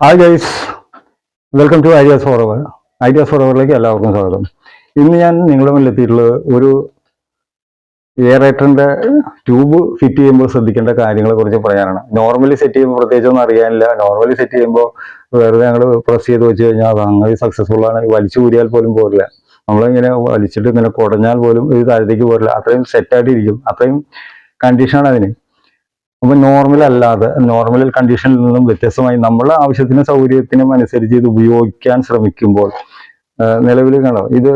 Hi guys welcome to ideas for our ideas for അവറിലേക്ക് എല്ലാവർക്കും സ്വാഗതം. ഇന്ന് ഞാൻ നിങ്ങളുടെ മുന്നിൽ എത്തിയിട്ടുള്ളത് ഒരു എയറേറ്ററിന്റെ ട്യൂബ് ഫിറ്റ് ചെയ്യുമ്പോൾ ശ്രദ്ധിക്കേണ്ട കാര്യങ്ങളെ കുറിച്ച് പറയാനാണ്. നോർമലി സെറ്റ് ചെയ്യുമ്പോൾ പ്രത്യേകിച്ചൊന്നും അറിയാനില്ല. നോർമലി സെറ്റ് ചെയ്യുമ്പോൾ വെറുതെ ഞങ്ങൾ പ്രസ് ചെയ്ത് വെച്ച് കഴിഞ്ഞാൽ അത് അങ്ങനെ സക്സസ്ഫുൾ ആണ്. വലിച്ചു കൂടിയാൽ പോലും പോരില്ല. നമ്മളിങ്ങനെ വലിച്ചിട്ട് ഇങ്ങനെ കുടഞ്ഞാൽ പോലും ഇത് താഴത്തേക്ക് പോരില്ല. അത്രയും സെറ്റായിട്ടിരിക്കും അത്രയും കണ്ടീഷനാണ് അതിന്. അപ്പൊ നോർമൽ അല്ലാതെ നോർമൽ കണ്ടീഷനിൽ നിന്നും വ്യത്യസ്തമായി നമ്മളെ ആവശ്യത്തിനും സൗകര്യത്തിനും അനുസരിച്ച് ഇത് ഉപയോഗിക്കാൻ ശ്രമിക്കുമ്പോൾ നിലവിൽ കണ്ടോ ഇത്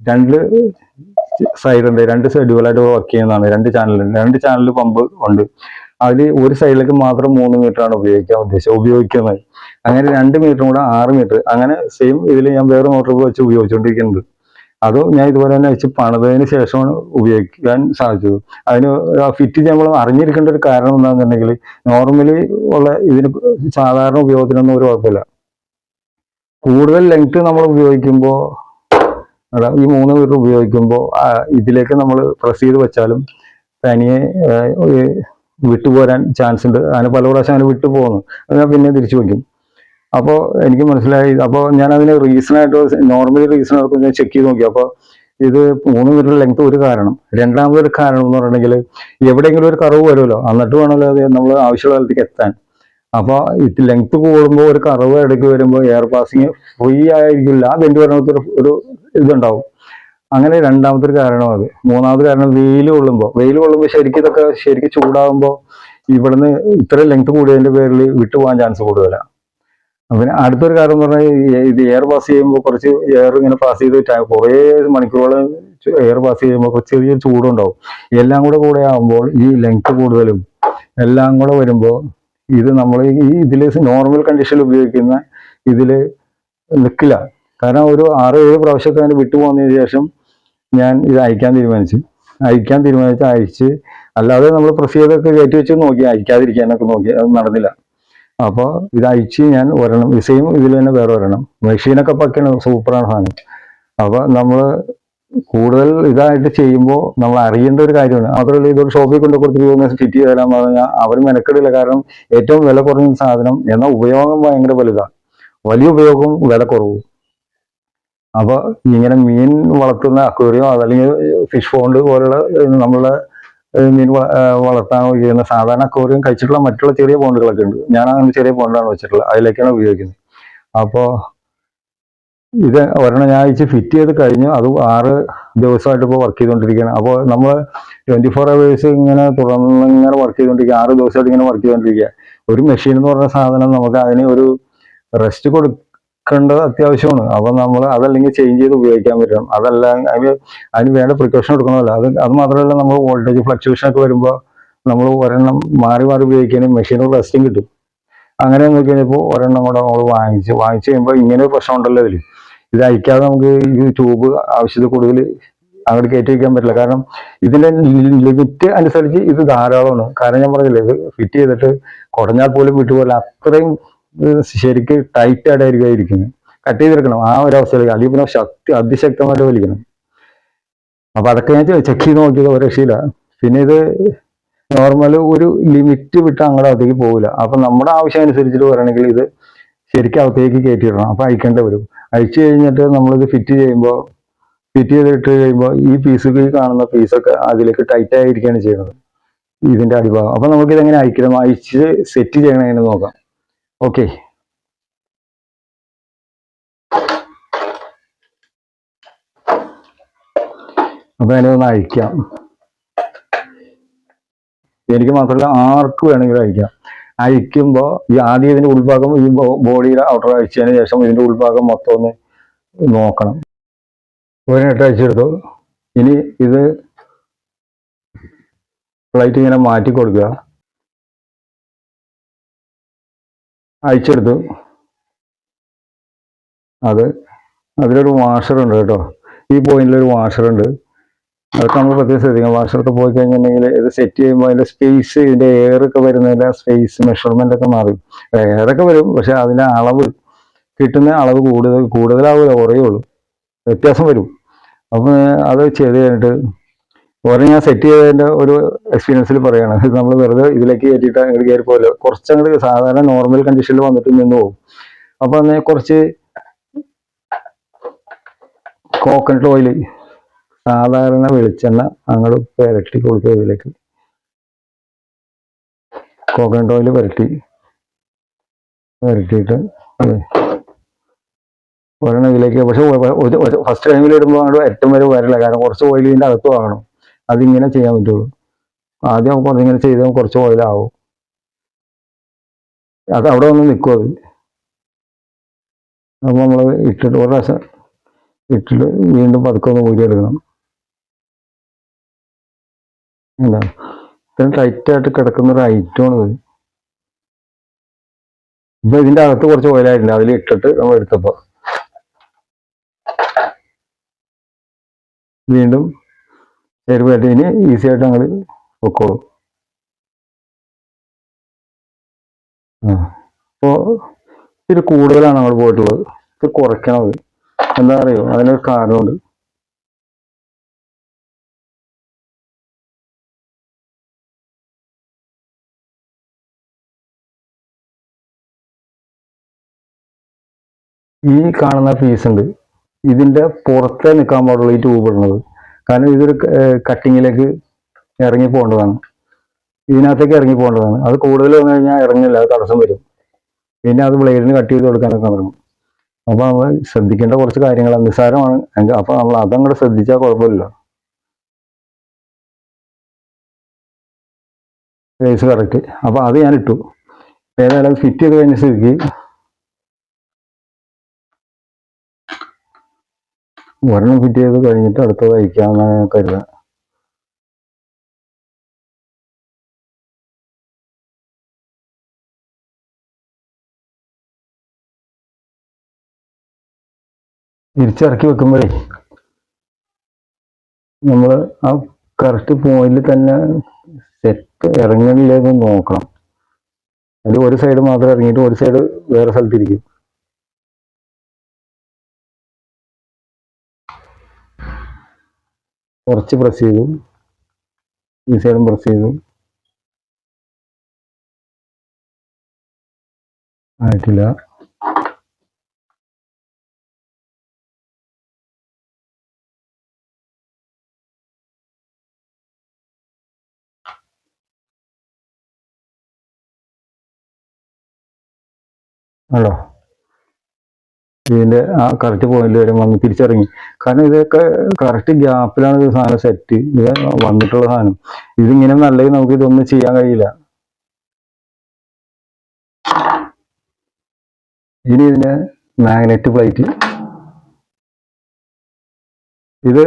രണ്ട് സൈഡ് ഉണ്ട് രണ്ട് സൈഡുകളായിട്ട് വർക്ക് ചെയ്യുന്നതാണ് രണ്ട് ചാനലുണ്ട് രണ്ട് ചാനൽ പമ്പ് ഉണ്ട്. അതിൽ ഒരു സൈഡിലേക്ക് മാത്രം മൂന്ന് മീറ്റർ ആണ് ഉപയോഗിക്കാൻ ഉദ്ദേശിച്ചത് ഉപയോഗിക്കുന്നത്. അങ്ങനെ രണ്ട് മീറ്ററും കൂടെ ആറ് മീറ്റർ അങ്ങനെ സെയിം ഇതിൽ ഞാൻ വേറെ മോട്ടർ വെച്ച് ഉപയോഗിച്ചുകൊണ്ടിരിക്കുന്നുണ്ട്. അത് ഞാൻ ഇതുപോലെ തന്നെ വെച്ച് പണിതതിന് ശേഷമാണ് ഉപയോഗിക്കാൻ സാധിച്ചത്. അതിന് ഫിറ്റ് ചെയ്യുമ്പോൾ അറിഞ്ഞിരിക്കേണ്ട ഒരു കാരണം എന്താണെന്നുണ്ടെങ്കിൽ നോർമലി ഉള്ള ഇതിന് സാധാരണ ഉപയോഗത്തിനൊന്നും ഒരു കുഴപ്പമില്ല. കൂടുതൽ ലെങ്ത് നമ്മൾ ഉപയോഗിക്കുമ്പോൾ ഈ മൂന്ന് മീറ്റർ ഉപയോഗിക്കുമ്പോൾ ഇതിലേക്ക് നമ്മൾ പ്രസ് ചെയ്ത് വെച്ചാലും തനിയെ വിട്ടുപോരാൻ ചാൻസ് ഉണ്ട്. അങ്ങനെ പല പ്രാവശ്യം അങ്ങനെ വിട്ടു പോകുന്നു അത് ഞാൻ പിന്നെ തിരിച്ചു വയ്ക്കും അപ്പോൾ എനിക്ക് മനസ്സിലായി. അപ്പോൾ ഞാൻ അതിന് റീസൺ ആയിട്ട് നോർമലി റീസൺ ആയിട്ട് ഞാൻ ചെക്ക് ചെയ്ത് നോക്കി. അപ്പോൾ ഇത് മൂന്ന് മീറ്റർ ലെങ്ത് ഒരു കാരണം. രണ്ടാമതൊരു കാരണം എന്ന് പറഞ്ഞിട്ടുണ്ടെങ്കിൽ എവിടെയെങ്കിലും ഒരു കറവ് വരുമല്ലോ. എന്നിട്ട് വേണമല്ലോ അത് നമ്മൾ ആവശ്യമുള്ള കാലത്തേക്ക് എത്താൻ. അപ്പോൾ ഇത് ലെങ്ത് കൂടുമ്പോൾ ഒരു കറവ് ഇടയ്ക്ക് വരുമ്പോൾ എയർ പാസിങ് ഫ്രീ ആയിരിക്കില്ല. ആ ബെൻഡ് വരണത്തെ ഒരു ഇതുണ്ടാവും. അങ്ങനെ രണ്ടാമത്തെ ഒരു കാരണം അത്. മൂന്നാമത് കാരണം വെയിൽ കൊള്ളുമ്പോൾ. വെയിൽ കൊള്ളുമ്പോൾ ശരിക്കും ഇതൊക്കെ ശരിക്കും ചൂടാകുമ്പോൾ ഇവിടുന്ന് ഇത്ര ലെങ്ത് കൂടിയതിന്റെ പേരിൽ വിട്ടുപോകാൻ ചാൻസ് കൂടുതലാണ്. പിന്നെ അടുത്തൊരു കാര്യം എന്ന് പറഞ്ഞാൽ ഇത് എയർ പാസ് ചെയ്യുമ്പോൾ കുറച്ച് എയർ ഇങ്ങനെ പാസ് ചെയ്ത് കുറേ മണിക്കൂറോളം എയർ പാസ് ചെയ്യുമ്പോൾ കുറച്ച് ചെറിയ ചൂടുണ്ടാവും. എല്ലാം കൂടെ കൂടെ ആകുമ്പോൾ ഈ ലെങ്ത് കൂടുതലും എല്ലാം കൂടെ വരുമ്പോൾ ഇത് നമ്മൾ ഈ ഇതിൽ നോർമൽ കണ്ടീഷനിൽ ഉപയോഗിക്കുന്ന ഇതിൽ നിൽക്കില്ല കാരണം ഒരു ആറ് ഏഴ് പ്രാവശ്യത്തെ അതിന് വിട്ടു പോകുന്നതിന് ശേഷം ഞാൻ ഇത് അയക്കാൻ തീരുമാനിച്ചു. അയക്കാൻ തീരുമാനിച്ച് അയച്ച് അല്ലാതെ നമ്മൾ പ്രസ് കയറ്റി വെച്ച് നോക്കി. അയക്കാതിരിക്കാനൊക്കെ നോക്കി. അത് നടന്നില്ല. അപ്പോൾ ഇത് അയച്ച് ഞാൻ ഒരെണ്ണം സെയിം ഇതിൽ തന്നെ വേറെ ഒരെണ്ണം മെഷീനൊക്കെ പക്കാണ് സൂപ്പറാണ് സാധനം. അപ്പോൾ നമ്മൾ കൂടുതൽ ഇതായിട്ട് ചെയ്യുമ്പോൾ നമ്മൾ അറിയേണ്ട ഒരു കാര്യമാണ്. മാത്രമല്ല ഇതൊരു ഷോപ്പിൽ കൊണ്ട് കൊടുത്ത് പോകുന്ന ഫിറ്റ് ചെയ്ത് തരാൻ പറഞ്ഞാൽ അവർ മെനക്കെടില്ല. കാരണം ഏറ്റവും വില കുറഞ്ഞ സാധനം എന്നാൽ ഉപയോഗം ഭയങ്കര വലുതാണ്. വലിയ ഉപയോഗവും വില കുറവും. അപ്പോൾ ഇങ്ങനെ മീൻ വളർത്തുന്ന അക്വേറിയോ അതല്ലെങ്കിൽ ഫിഷ് ഫോണ്ട് പോലുള്ള നമ്മളുടെ മീൻ വളർത്താൻ ഉപയോഗിക്കുന്ന സാധാരണ കോരിയും കഴിച്ചിട്ടുള്ള മറ്റുള്ള ചെറിയ പോണ്ടുകളൊക്കെ ഉണ്ട്. ഞാൻ അങ്ങനെ ചെറിയ പോണ്ടാണ് വെച്ചിട്ടുള്ളത്. അതിലേക്കാണ് ഉപയോഗിക്കുന്നത്. അപ്പോൾ ഇത് ഒരെണ്ണം ഞാൻ അയച്ച് ഫിറ്റ് ചെയ്ത് കഴിഞ്ഞു. അത് ആറ് ദിവസമായിട്ട് ഇപ്പോൾ വർക്ക് ചെയ്തുകൊണ്ടിരിക്കുകയാണ് അപ്പോൾ നമ്മൾ ട്വന്റി ഫോർ അവേഴ്സ് ഇങ്ങനെ തുടർന്ന് ഇങ്ങനെ വർക്ക് ചെയ്തുകൊണ്ടിരിക്കുക ആറ് ദിവസമായിട്ട് ഇങ്ങനെ വർക്ക് ചെയ്തുകൊണ്ടിരിക്കുക ഒരു മെഷീൻ എന്ന് പറഞ്ഞ സാധനം നമുക്ക് അതിന് ഒരു റെസ്റ്റ് കൊടുക്കേണ്ടത് അത്യാവശ്യമാണ്. അപ്പൊ നമ്മൾ അതല്ലെങ്കിൽ ചേഞ്ച് ചെയ്ത് ഉപയോഗിക്കാൻ പറ്റണം അതല്ല അതിന് വേണ്ട പ്രിക്കോഷൻ എടുക്കണമല്ലോ. അത് അത് മാത്രമല്ല നമ്മൾ വോൾട്ടേജ് ഫ്ലക്ച്വേഷൻ ഒക്കെ വരുമ്പോൾ നമ്മൾ ഒരെണ്ണം മാറി മാറി ഉപയോഗിക്കാനും മെഷീന് റെസ്റ്റും കിട്ടും. അങ്ങനെ നോക്കി കഴിഞ്ഞപ്പോൾ ഒരെണ്ണം കൂടെ നമ്മൾ വാങ്ങിച്ച് വാങ്ങിച്ച് കഴിയുമ്പോൾ ഇങ്ങനെ ഒരു പ്രശ്നം ഉണ്ടല്ലോ ഇതിൽ ഇത് അയക്കാതെ നമുക്ക് ഈ ട്യൂബ് ആവശ്യത്തിൽ കൂടുതൽ അങ്ങോട്ട് കയറ്റി വയ്ക്കാൻ പറ്റില്ല. കാരണം ഇതിന്റെ ലിമിറ്റ് അനുസരിച്ച് ഇത് ധാരാളമാണ്. കാരണം ഞാൻ പറഞ്ഞില്ലേ ഇത് ഫിറ്റ് ചെയ്തിട്ട് കുടഞ്ഞാൽ പോലും വിട്ടുപോലെ അത്രയും ശരിക്ക് ടൈറ്റ് ആയിട്ടായിരിക്കും ഇരിക്കുന്നത്. കട്ട് ചെയ്തെടുക്കണം. ആ ഒരു അവസ്ഥയിലേക്ക്. അല്ലെങ്കിൽ പിന്നെ ശക്തി അതിശക്തമായിട്ട് വലിക്കണം. അപ്പൊ അതൊക്കെ ഞാൻ ചെക്ക് ചെയ്ത് നോക്കിയത് ഒരു രക്ഷയില്ല. പിന്നെ ഇത് നോർമൽ ഒരു ലിമിറ്റ് വിട്ട് അങ്ങോട്ട് അകത്തേക്ക് പോകില്ല അപ്പൊ നമ്മുടെ ആവശ്യം അനുസരിച്ചിട്ട് വരണമെങ്കിൽ ഇത് ശരിക്കും അകത്തേക്ക് കയറ്റിയിടണം. അപ്പൊ അയക്കേണ്ടി വരും. അഴിച്ചു കഴിഞ്ഞിട്ട് നമ്മളിത് ഫിറ്റ് ചെയ്യുമ്പോൾ ഫിറ്റ് ചെയ്തിട്ട് കഴിയുമ്പോൾ ഈ പീസുകൾ ഈ കാണുന്ന പീസൊക്കെ അതിലേക്ക് ടൈറ്റ് ആയിരിക്കുകയാണ് ചെയ്യുന്നത്. ഇതിന്റെ അടിഭാഗം. അപ്പൊ നമുക്ക് ഇതെങ്ങനെ അയക്കണം? അയച്ച് സെറ്റ് ചെയ്യണം നോക്കാം. ഓക്കെ. അപ്പൊ ഞാനിതൊന്ന് അയക്കാം എനിക്ക് മാത്രമല്ല ആർക്ക് വേണമെങ്കിലും അയക്കാം അയക്കുമ്പോ ഈ ആദ്യം ഇതിന്റെ ഉൾഭാഗം ഈ ബോഡിയുടെ ഔട്ടർ അയച്ചതിന് ശേഷം ഇതിന്റെ ഉൾഭാഗം മൊത്തം ഒന്ന് നോക്കണം. ഒരിട്ട് അയച്ചെടുത്തു ഇനി ഇത് ഫ്ലൈറ്റ് ഇങ്ങനെ മാറ്റി കൊടുക്കുക. അയച്ചെടുത്തു അത് അതിലൊരു വാഷറുണ്ട് കേട്ടോ. ഈ പോയിന്റിലൊരു വാഷറുണ്ട് അതൊക്കെ നമ്മൾ പ്രത്യേകം ശ്രദ്ധിക്കണം. വാഷറൊക്കെ പോയി കഴിഞ്ഞിട്ടുണ്ടെങ്കിൽ ഇത് സെറ്റ് ചെയ്യുമ്പോൾ അതിന്റെ സ്പേസ് ഇതിന്റെ എയർ ഒക്കെ വരുന്നതിന്റെ സ്പേസ് മെഷർമെന്റ് ഒക്കെ മാറി. എയറൊക്കെ വരും പക്ഷെ അതിന്റെ അളവ് കിട്ടുന്ന അളവ് കൂടുതൽ കൂടുതലാവില്ല കുറയുള്ളൂ വ്യത്യാസം വരും. അപ്പം അത് ചെയ്ത് കഴിഞ്ഞിട്ട് ഓരോ ഞാൻ സെറ്റ് ചെയ്തതിന്റെ ഒരു എക്സ്പീരിയൻസിൽ പറയുകയാണ് നമ്മൾ വെറുതെ ഇതിലേക്ക് കയറ്റിയിട്ട് അങ്ങോട്ട് കയറി പോലെ കുറച്ചങ്ങോട്ട് സാധാരണ നോർമൽ കണ്ടീഷനിൽ വന്നിട്ട് നിന്ന് പോകും അപ്പോൾ അന്ന് കുറച്ച് കോക്കനട്ട് ഓയിൽ സാധാരണ വെളിച്ചെണ്ണ അങ്ങോട്ട് പുരട്ടി കൊടുക്കുക ഇതിലേക്ക്. കോക്കനട്ട് ഓയിൽ പുരട്ടി. പുരട്ടിയിട്ട് ഒരെണ്ണം ഇതിലേക്ക് പക്ഷെ ഫസ്റ്റ് ടൈമിൽ ഇടുമ്പോൾ അങ്ങോട്ട് ഏറ്റവും വരെ വരില്ല. കാരണം കുറച്ച് ഓയിൽ ഇതിന്റെ അകത്തു വാങ്ങണം. അതിങ്ങനെ ചെയ്യാൻ പറ്റുള്ളൂ. ആദ്യം കുറച്ചിങ്ങനെ ചെയ്താൽ കുറച്ച് ഓയിലാവും അത് അവിടെ ഒന്ന് നിൽക്കും അത് അപ്പോൾ നമ്മൾ ഇട്ടിട്ട് ഒരു പ്രാവശ്യം ഇട്ടിട്ട് വീണ്ടും പതുക്കെ ഒന്ന് ഊരിയെടുക്കണം എന്താ ഇത്രയും ടൈറ്റായിട്ട് കിടക്കുന്ന ഒരു ഐറ്റമാണ് ഇത്. ഇപ്പൊ ഇതിന്റെ അകത്ത് കുറച്ച് ഓയിലായിട്ടുണ്ട് അതിൽ ഇട്ടിട്ട് നമ്മൾ എടുത്തപ്പോൾ വീണ്ടും ചെറുതായിട്ട് ഇനി ഈസി ആയിട്ട് ഞങ്ങൾ പൊക്കോളും ആ. അപ്പോൾ ഇത്തിരി കൂടുതലാണ് നമ്മൾ പോയിട്ടുള്ളത്. ഇത് കുറയ്ക്കണത്. എന്താ അറിയോ? അതിനൊരു കാരണമുണ്ട്. ഈ കാണുന്ന പീസ് ഉണ്ട് ഇതിന്റെ പുറത്തേ നിൽക്കാൻ പാടുള്ളൂ ഈ ട്യൂബ് ഇടുന്നത്. കാരണം ഇതൊരു കട്ടിങ്ങിലേക്ക് ഇറങ്ങി പോകേണ്ടതാണ്. ഇതിനകത്തേക്ക് ഇറങ്ങി പോകേണ്ടതാണ്. അത് കൂടുതൽ വന്നു കഴിഞ്ഞാൽ ഇറങ്ങില്ല അത് തടസ്സം വരും. പിന്നെ അത് ബ്ലേഡിന് കട്ട് ചെയ്ത് കൊടുക്കാനൊക്കെ തുടങ്ങും. അപ്പോൾ നമ്മൾ ശ്രദ്ധിക്കേണ്ട കുറച്ച് കാര്യങ്ങൾ നിസ്സാരമാണ്. അപ്പം അപ്പൊ നമ്മൾ അതങ്ങോട്ട് ശ്രദ്ധിച്ചാൽ കുഴപ്പമില്ല. സൈസ് കറക്റ്റ് അപ്പോൾ അത് ഞാൻ ഇട്ടു. ഏതായാലും ഫിറ്റ് ചെയ്ത് കഴിഞ്ഞ സ്ഥിതിക്ക് ഒരെണ്ണം ഫിറ്റ് ചെയ്ത് കഴിഞ്ഞിട്ട് അടുത്തത് അയക്കാമെന്നാണ് ഞാൻ കരുതുന്നത് തിരിച്ചിറക്കി വെക്കുമ്പോഴേ നമ്മൾ ആ കറക്റ്റ് പോയിന്റിൽ തന്നെ സെറ്റ് ഇറങ്ങലിലേക്ക് നോക്കണം. അതിൽ ഒരു സൈഡ് മാത്രം ഇറങ്ങിയിട്ട് ഒരു സൈഡ് വേറെ സ്ഥലത്തിരിക്കും. കുറച്ച് പ്രസ് ചെയ്തു ഈ സൈഡും പ്രസ് ചെയ്തു. ആയിട്ടില്ല. ആണോ? ഇതിന്റെ ആ കറക്റ്റ് പോയിന്റ് വരെ വന്ന് തിരിച്ചിറങ്ങി. കാരണം ഇതൊക്കെ കറക്റ്റ് ഗ്യാപ്പിലാണ് ഇത് സാധനം സെറ്റ് ഇത് വന്നിട്ടുള്ള സാധനം. ഇതിങ്ങനെ നല്ലത് നമുക്ക് ഇതൊന്നും ചെയ്യാൻ കഴിയില്ല. ഇനി ഇതിന്റെ മാഗ്നറ്റ് പ്ലേറ്റ് ഇത്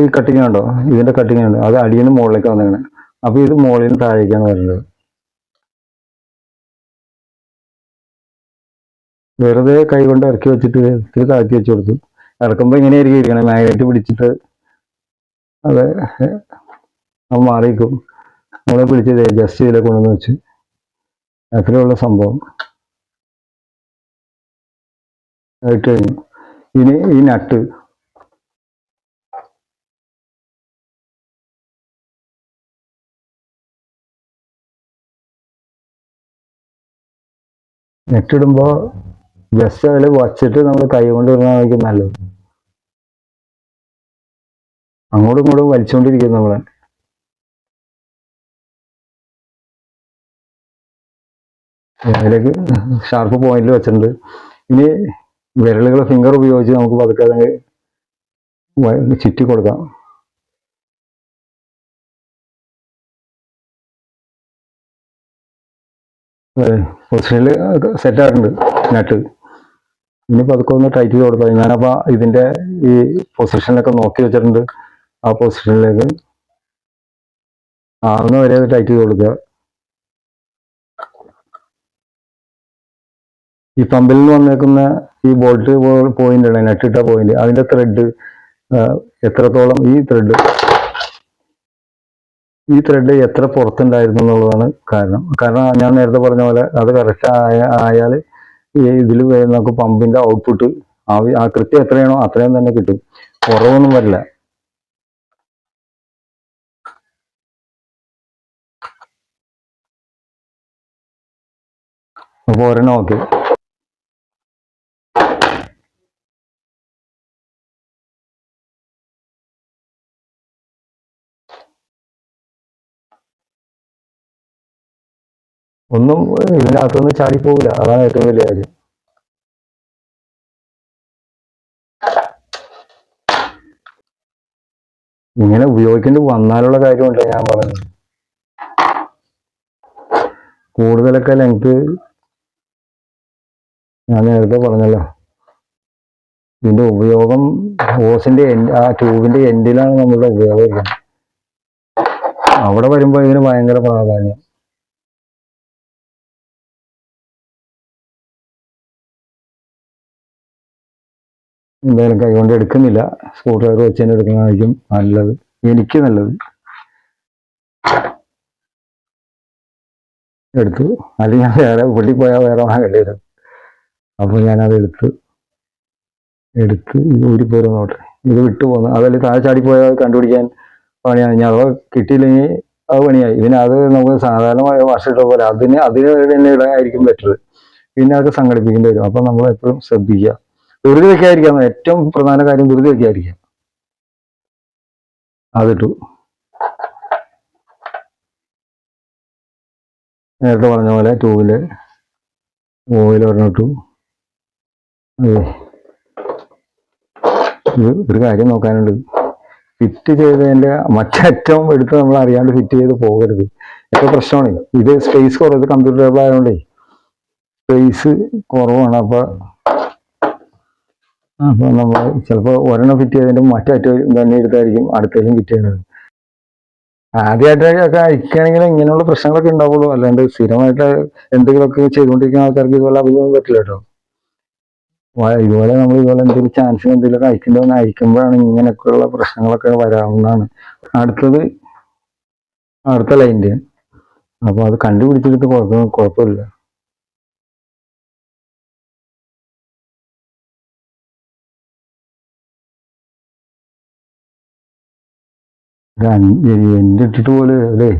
ഈ കട്ടിങ് ഉണ്ടോ? ഇതിന്റെ കട്ടിങ് ഉണ്ട്. അത് അടിയിൽ നിന്ന് മുകളിലേക്ക് വന്നേക്കണേ. അപ്പൊ ഇത് മുകളിൽ നിന്ന് താഴേക്കാണ് വരുന്നത് വെറുതെ കൈ കൊണ്ട് ഇറക്കി വെച്ചിട്ട് ഇത്തിരി താഴ്ത്തി വെച്ച് കൊടുത്തു. ഇറക്കുമ്പോൾ ഇങ്ങനെ ആയിരിക്കും ഇരിക്കണം. മാഗ്നറ്റ് പിടിച്ചിട്ട് അത് അത് മാറിക്കും നമ്മളെ പിടിച്ച് ജസ്റ്റ് ചെയ്തില്ല കൊണ്ടുവന്ന് വെച്ച്. അത്രയുള്ള സംഭവം. ഇട്ട് കഴിഞ്ഞു. ഇനി ഈ നട്ട്. നെറ്റിടുമ്പോൾ ജസ്റ്റ് അതിൽ വച്ചിട്ട് നമ്മൾ കൈ കൊണ്ട് ഇടുന്നതായിരിക്കും നല്ലത്. അങ്ങോട്ടും ഇങ്ങോട്ടും വലിച്ചുകൊണ്ടിരിക്കുന്നു നമ്മളെ. അതിലേക്ക് ഷാർപ്പ് പോയിന്റിൽ വെച്ചിട്ടുണ്ട്. ഇനി വിരലുകൾ ഫിംഗർ ഉപയോഗിച്ച് നമുക്ക് പതുക്കെ അതങ്ങ് ചുറ്റി കൊടുക്കാം. പൊസിഷനിൽ സെറ്റ് ആയിട്ടുണ്ട് നട്ട് ഇനി അതൊക്കെ ഒന്ന് ടൈറ്റ് ചെയ്ത് കൊടുക്കാം ഞാനപ്പോ ഇതിന്റെ ഈ പൊസിഷനിലൊക്കെ നോക്കി വെച്ചിട്ടുണ്ട്. ആ പൊസിഷനിലേക്ക് ആറുന്ന വരെ ടൈറ്റ് ചെയ്ത് കൊടുക്കുക ഈ പമ്പിൽ നിന്ന് വന്നേക്കുന്ന ഈ ബോൾട്ട് പോയിന്റ് ആണ് നെട്ടിട്ട പോയിന്റ് അതിന്റെ ത്രെഡ് എത്രത്തോളം ഈ ത്രെഡ് ഈ ത്രെഡ് എത്ര പുറത്തുണ്ടായിരുന്നു എന്നുള്ളതാണ് കാരണം. കാരണം ഞാൻ നേരത്തെ പറഞ്ഞ പോലെ അത് കറക്റ്റ് ആയ ആയാൽ ഇതിൽ നമുക്ക് പമ്പിന്റെ ഔട്ട്പുട്ട് ആ കൃത്യം എത്രയാണോ അത്രയും തന്നെ കിട്ടും. കുറവൊന്നും വരില്ല. അപ്പൊ ഒരെണ്ണം ഓക്കെ ഒന്നും ഇതിനകത്തൊന്നും ചാടി പോകില്ല അതാണ് ഏറ്റവും വലിയ കാര്യം. ഇങ്ങനെ ഉപയോഗിക്കേണ്ടി വന്നാലുള്ള കാര്യമുണ്ട് ഞാൻ പറയുന്നത്. കൂടുതലൊക്കെ ലെങ്ത് ഞാൻ നേരത്തെ പറഞ്ഞല്ലോ. ഇതിന്റെ ഉപയോഗം ഹോസിന്റെ ആ ട്യൂബിന്റെ എൻഡിലാണ് നമ്മളുടെ ഉപയോഗം. അവിടെ വരുമ്പോൾ ഇതിന് ഭയങ്കര പ്രാധാന്യം. എന്തായാലും കൈകൊണ്ട് എടുക്കുന്നില്ല. സ്ക്രൂ ഡ്രൈവർ വെച്ച് തന്നെ എടുക്കുന്നതായിരിക്കും നല്ലത്. എനിക്ക് നല്ലത്. എടുത്തു. അല്ലെങ്കിൽ ഞാൻ വേറെ പുള്ളി പോയാൽ വേറെ വാങ്ങേണ്ടി വരും. അപ്പോൾ ഞാനത് എടുത്ത് എടുത്ത് ഇത് ഊരിപ്പോരും നോട്ടെ ഇത് വിട്ടു അതല്ലേ താഴെ ചാടിപ്പോയാൽ കണ്ടുപിടിക്കാൻ പണിയാണ്. ഞാൻ അഥവാ കിട്ടിയില്ലെങ്കിൽ അത് പണിയായി. പിന്നെ അത് നമുക്ക് സാധാരണമായ വർഷം ഇട്ട പോലെ അതിന് അതിന് തന്നെ ഇടാനായിരിക്കും ബെറ്റർ പിന്നെ അതൊക്കെ സംഘടിപ്പിക്കേണ്ടി വരും. അപ്പം നമ്മൾ എപ്പോഴും ശ്രദ്ധിക്കുക. ധൃതി വെക്കാതിരിക്കാം ഏറ്റവും പ്രധാന കാര്യം ധൃതി വെക്കാതിരിക്കാം അതിട്ടു. നേരത്തെ പറഞ്ഞ പോലെ ട്യൂബിൽ ഓയിൽ പറഞ്ഞിട്ടു ഇത് ഒരു കാര്യം നോക്കാനുണ്ട്. ഫിറ്റ് ചെയ്തതിന്റെ മറ്ററ്റം എടുത്ത് നമ്മൾ അറിയാണ്ട് ഫിറ്റ് ചെയ്ത് പോകരുത്. ഇപ്പോൾ പ്രശ്നമാണ്. ഇത് സ്പേസ് കുറവ് കമ്പ്യൂട്ടർ ടേബിൾ ആയതുകൊണ്ടേ സ്പേസ് കുറവാണ്. അപ്പൊ അപ്പൊ നമ്മൾ ചിലപ്പോൾ ഒരെണ്ണം ഫിറ്റ് ചെയ്തതിന്റെ മറ്റേറ്റവും തന്നെ എടുത്തായിരിക്കും അടുത്തേക്കും ഫിറ്റ് ചെയ്യുന്നത് ആദ്യമായിട്ടൊക്കെ അയക്കുകയാണെങ്കിൽ ഇങ്ങനെയുള്ള പ്രശ്നങ്ങളൊക്കെ ഉണ്ടാവുള്ളൂ. അല്ലാണ്ട് സ്ഥിരമായിട്ട് എന്തെങ്കിലുമൊക്കെ ചെയ്തുകൊണ്ടിരിക്കുന്ന ആൾക്കാർക്ക് ഇതുപോലെ അഭിമുഖം പറ്റില്ല കേട്ടോ. ഇതുപോലെ നമ്മൾ ഇതുപോലെ എന്തെങ്കിലും ചാൻസ് എന്തെങ്കിലുമൊക്കെ അയക്കേണ്ടതെന്ന് അയക്കുമ്പോഴാണ് ഇങ്ങനെയൊക്കെയുള്ള പ്രശ്നങ്ങളൊക്കെ വരാവുന്നതാണ്. അടുത്തത് അടുത്ത ലൈന്റെ അപ്പോൾ അത് കണ്ടുപിടിച്ചെടുത്ത് കുഴപ്പം കുഴപ്പമില്ല. എന്റെ ഇട്ടിട്ട് പോലെ അല്ലേ?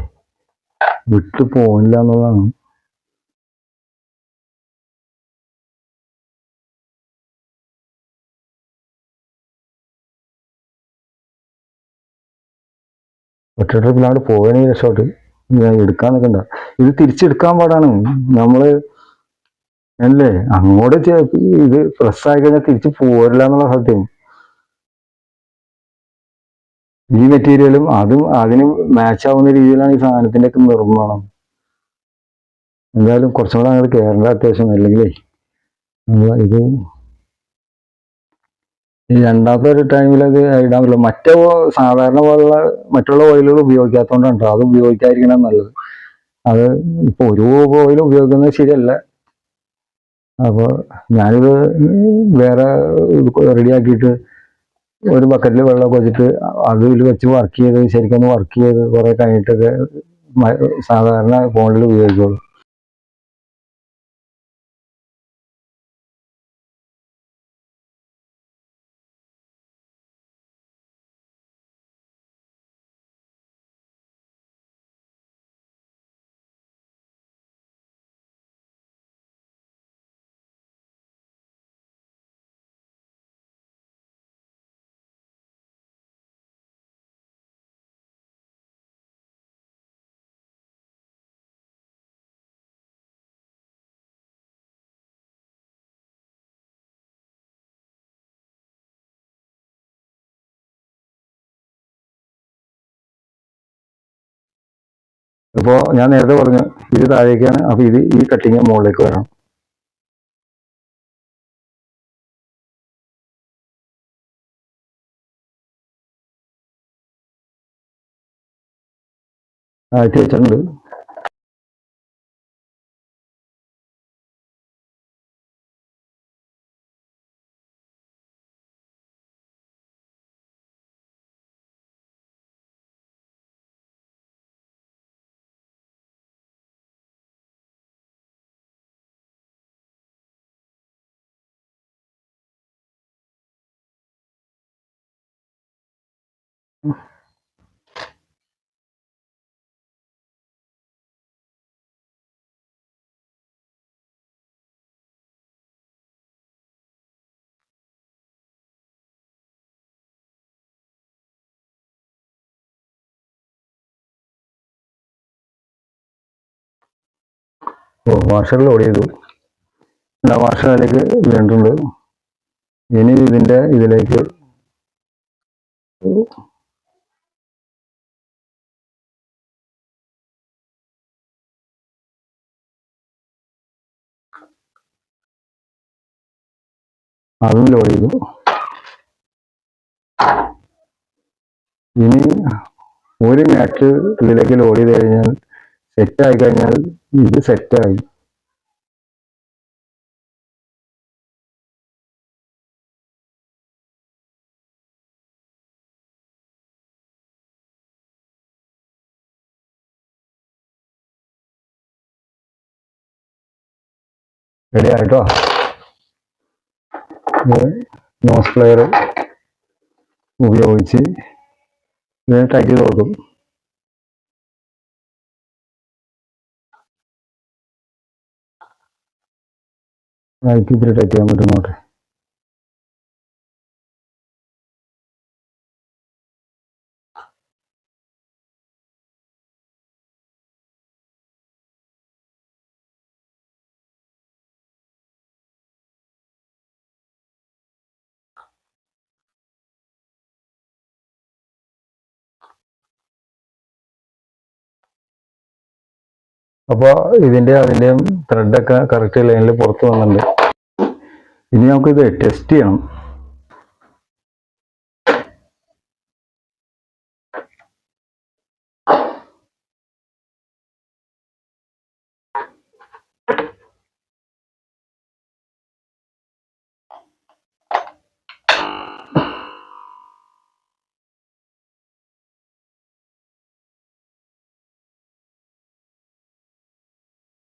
വിട്ടു പോകില്ല എന്നുള്ളതാണ്. ഒറ്റ ട്രിപ്പിലാണ് പോകാനെങ്കിൽ രക്ഷോട്ട് ഞാൻ എടുക്കാൻ നിൽക്കണ്ട ഇത് തിരിച്ചെടുക്കാൻ പാടാണ്. നമ്മൾ അല്ലേ? അങ്ങോട്ട് ഇത് പ്രസ് ആയി കഴിഞ്ഞാൽ തിരിച്ച് പോരില്ല എന്നുള്ള സത്യം. ഈ മെറ്റീരിയലും അതും അതിന് മാച്ച് ആവുന്ന രീതിയിലാണ് ഈ സാധനത്തിന്റെ ഒക്കെ നിർമ്മാണം എന്തായാലും കുറച്ചും കൂടെ അങ്ങോട്ട് കയറേണ്ട അത്യാവശ്യം അല്ലെങ്കിലേ ഇത് ഈ രണ്ടാമത്തെ ഒരു ടൈമിൽ അത് ഇടാൻ പറ്റില്ല മറ്റേ സാധാരണ പോലുള്ള മറ്റുള്ള ഓയിലുകൾ ഉപയോഗിക്കാത്തതുകൊണ്ടാണ്. അത് ഉപയോഗിക്കാതിരിക്കണം നല്ലത് അത് ഇപ്പൊ ഒരു ഓയിൽ ഉപയോഗിക്കുന്നത് ശരിയല്ല അപ്പൊ ഞാനിത് വേറെ റെഡിയാക്കിയിട്ട് ഒരു ബക്കറ്റിൽ വെള്ളമൊക്കെ വെച്ചിട്ട് അതിൽ വെച്ച് വർക്ക് ചെയ്ത് ശരിക്കും വർക്ക് ചെയ്ത് കുറേ കഴിഞ്ഞിട്ടൊക്കെ സാധാരണ ഫോണിൽ ഉപയോഗിക്കുള്ളൂ. ഇപ്പോ ഞാൻ നേരത്തെ പറഞ്ഞു ഇത് താഴേക്കാണ് അപ്പോൾ ഇത് ഈ കട്ടിങ് മുകളിലേക്ക് വരണം. താഴ്ത്തി വെച്ചിട്ടുണ്ട്. ഓ ഓടി ചെയ്തു ആ വാഷർ വേണ്ടിട്ടുണ്ട് ഇനി ഇതിന്റെ ഇതിലേക്ക് അതും ലോഡ് ചെയ്തു. ഇനി ഒരു മാച്ച് ഇതിലേക്ക് ലോഡ് ചെയ്ത് കഴിഞ്ഞാൽ സെറ്റ് ആയി കഴിഞ്ഞാൽ ഇത് സെറ്റായി റെഡി ആയിട്ടോ? നോസ് പ്ലെയർ ഉപയോഗിച്ച് ഇതിനെ ടൈറ്റ് ചെയ്ത് കൊടുക്കും ടൈറ്റ് ചെയ്യാൻ പറ്റും നോട്ടെ അപ്പോൾ ഇതിന്റെ അതിന്റെയും ത്രെഡൊക്കെ കറക്റ്റ് ലൈനിൽ പുറത്ത് വന്നിട്ടുണ്ട്. ഇനി നമുക്കിത് ടെസ്റ്റ് ചെയ്യണം.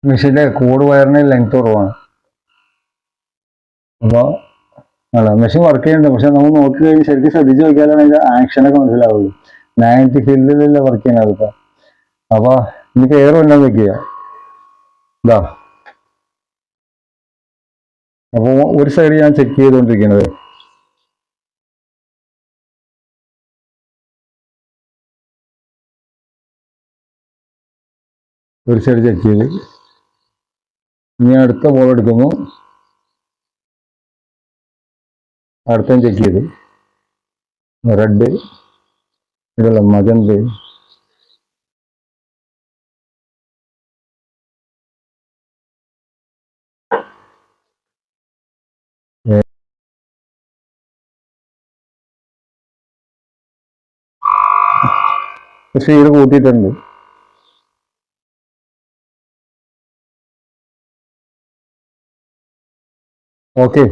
മെഷീന്റെ കൂട് വയറിന് ലെങ്ത് കുറവാണ്. അപ്പോൾ അല്ല മെഷീൻ വർക്ക് ചെയ്യുന്നുണ്ട്. പക്ഷെ നമ്മൾ നോക്കി കഴിഞ്ഞ് ശരിക്കും ശ്രദ്ധിച്ച് നോക്കിയാലാണ് ഇത് ആക്ഷനൊക്കെ മനസ്സിലാവുള്ളൂ. മാഗ്നറ്റിക് ഫീൽഡിലല്ല വർക്ക് ചെയ്യണത് ഇപ്പം അപ്പോൾ എനിക്ക് എയർ വന്നാൽ വെക്കുക അപ്പോൾ ഒരു സൈഡ് ഞാൻ ചെക്ക് ചെയ്തുകൊണ്ടിരിക്കുന്നത്. ഒരു സൈഡ് ചെക്ക് ചെയ്ത്. ഇനി അടുത്ത ബോൾ എടുക്കുന്നു അടുത്ത ചെക്ക് ചെയ്തു. റെഡ് ഇതല്ല മജന്ത് സ്പീഡ് കൂട്ടിയിട്ടുണ്ട്. ഓക്കെ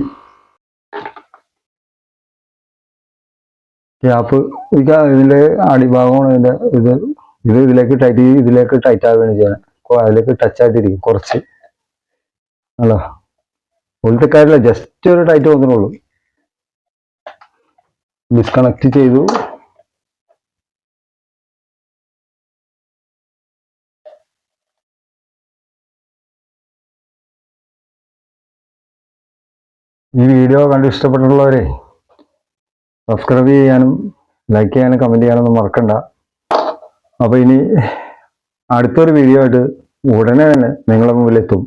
ഗ്യാപ്പ് ഇത് ഇതിന്റെ അടിഭാഗമാണ് ഇതിന്റെ ഇത്. ഇത് ഇതിലേക്ക് ടൈറ്റ് ഇതിലേക്ക് ടൈറ്റ് ആവുകയാണ് ചെയ്യണം അതിലേക്ക് ടച്ച് ആയിട്ടിരിക്കും കുറച്ച്. അല്ല. കാര്യമില്ല ജസ്റ്റ് ഒരു ടൈറ്റ് വന്നിട്ടുള്ളൂ. ഡിസ്കണക്ട് ചെയ്തു. ഈ വീഡിയോ കണ്ട് ഇഷ്ടപ്പെട്ടിട്ടുള്ളവരെ സബ്സ്ക്രൈബ് ചെയ്യാനും ലൈക്ക് ചെയ്യാനും കമന്റ് ചെയ്യാനൊന്നും മറക്കണ്ട. അപ്പോൾ ഇനി അടുത്തൊരു വീഡിയോ ആയിട്ട് ഉടനെ തന്നെ നിങ്ങളുടെ മുമ്പിലെത്തും.